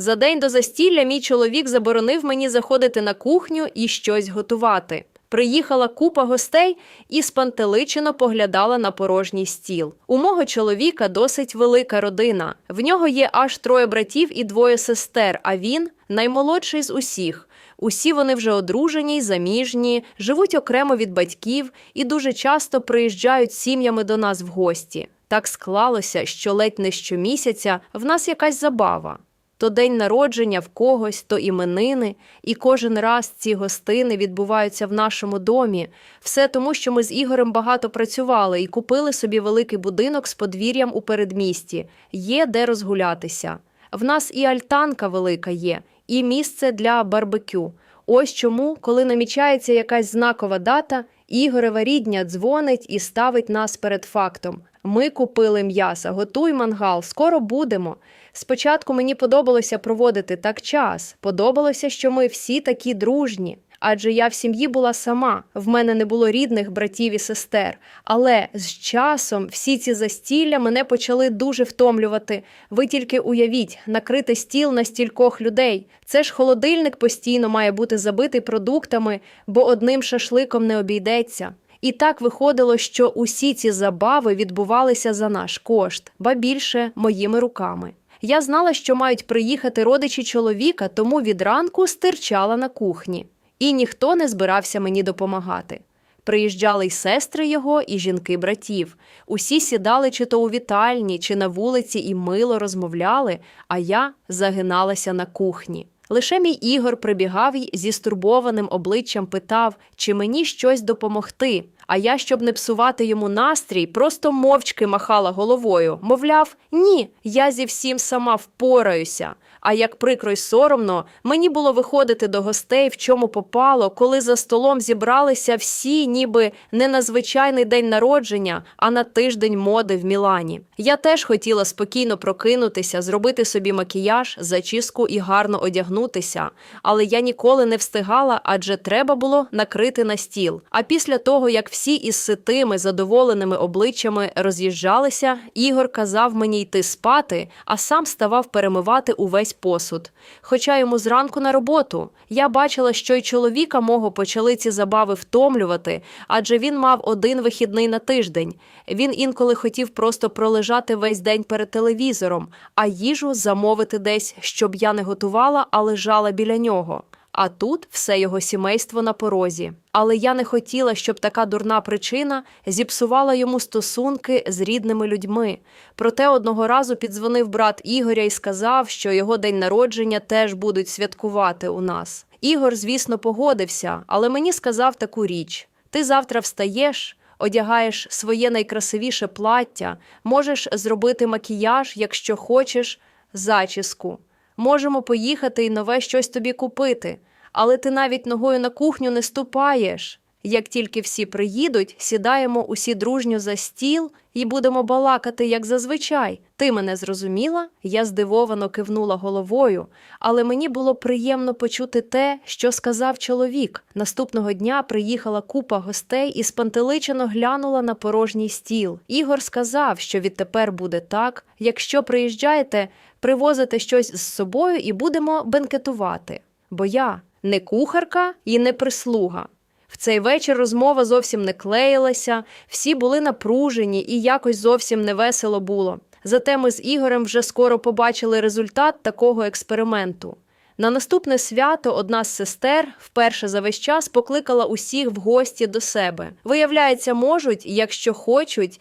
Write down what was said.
За день до застілля мій чоловік заборонив мені заходити на кухню і щось готувати. Приїхала купа гостей і спантеличено поглядала на порожній стіл. У мого чоловіка досить велика родина. В нього є аж троє братів і двоє сестер, а він наймолодший з усіх. Усі вони вже одружені й заміжні, живуть окремо від батьків і дуже часто приїжджають сім'ями до нас в гості. Так склалося, що ледь не щомісяця в нас якась забава. То день народження в когось, то іменини, і кожен раз ці гостини відбуваються в нашому домі. Все тому, що ми з Ігорем багато працювали і купили собі великий будинок з подвір'ям у передмісті. Є де розгулятися. В нас і альтанка велика є, і місце для барбекю. Ось чому, коли намічається якась знакова дата, Ігорева рідня дзвонить і ставить нас перед фактом. Ми купили м'яса, готуй мангал, скоро будемо. Спочатку мені подобалося проводити так час. Подобалося, що ми всі такі дружні. Адже я в сім'ї була сама, в мене не було рідних братів і сестер. Але з часом всі ці застілля мене почали дуже втомлювати. Ви тільки уявіть, накрити стіл на стількох людей. Це ж холодильник постійно має бути забитий продуктами, бо одним шашликом не обійдеться. І так виходило, що усі ці забави відбувалися за наш кошт, ба більше моїми руками. Я знала, що мають приїхати родичі чоловіка, тому від ранку стирчала на кухні. І ніхто не збирався мені допомагати. Приїжджали й сестри його, і жінки братів. Усі сідали чи то у вітальні, чи на вулиці і мило розмовляли, а я загиналася на кухні. Лише мій Ігор прибігав й зі стурбованим обличчям питав, чи мені щось допомогти. А я, щоб не псувати йому настрій, просто мовчки махала головою. Мовляв, ні, я зі всім сама впораюся. А як прикро й соромно, мені було виходити до гостей, в чому попало, коли за столом зібралися всі, ніби не на звичайний день народження, а на тиждень моди в Мілані. Я теж хотіла спокійно прокинутися, зробити собі макіяж, зачіску і гарно одягнутися. Але я ніколи не встигала, адже треба було накрити на стіл. А після того, як всі із ситими, задоволеними обличчями роз'їжджалися, Ігор казав мені йти спати, а сам ставав перемивати увесь посуд. Хоча йому зранку на роботу. Я бачила, що й чоловіка мого почали ці забави втомлювати, адже він мав один вихідний на тиждень. Він інколи хотів просто пролежати весь день перед телевізором, а їжу замовити десь, щоб я не готувала, а лежала біля нього. А тут все його сімейство на порозі. Але я не хотіла, щоб така дурна причина зіпсувала йому стосунки з рідними людьми. Проте одного разу піддзвонив брат Ігоря і сказав, що його день народження теж будуть святкувати у нас. Ігор, звісно, погодився, але мені сказав таку річ: ти завтра встаєш. Одягаєш своє найкрасивіше плаття, можеш зробити макіяж, якщо хочеш, зачіску. Можемо поїхати і нове щось тобі купити, але ти навіть ногою на кухню не ступаєш. Як тільки всі приїдуть, сідаємо усі дружньо за стіл і будемо балакати, як зазвичай. Ти мене зрозуміла? Я здивовано кивнула головою, але мені було приємно почути те, що сказав чоловік. Наступного дня приїхала купа гостей і спантеличено глянула на порожній стіл. Ігор сказав, що відтепер буде так. Якщо приїжджаєте, привозите щось з собою і будемо бенкетувати. Бо я не кухарка і не прислуга. В цей вечір розмова зовсім не клеїлася, всі були напружені і якось зовсім не весело було. Зате ми з Ігорем вже скоро побачили результат такого експерименту. На наступне свято одна з сестер вперше за весь час покликала усіх в гості до себе. Виявляється, можуть, якщо хочуть,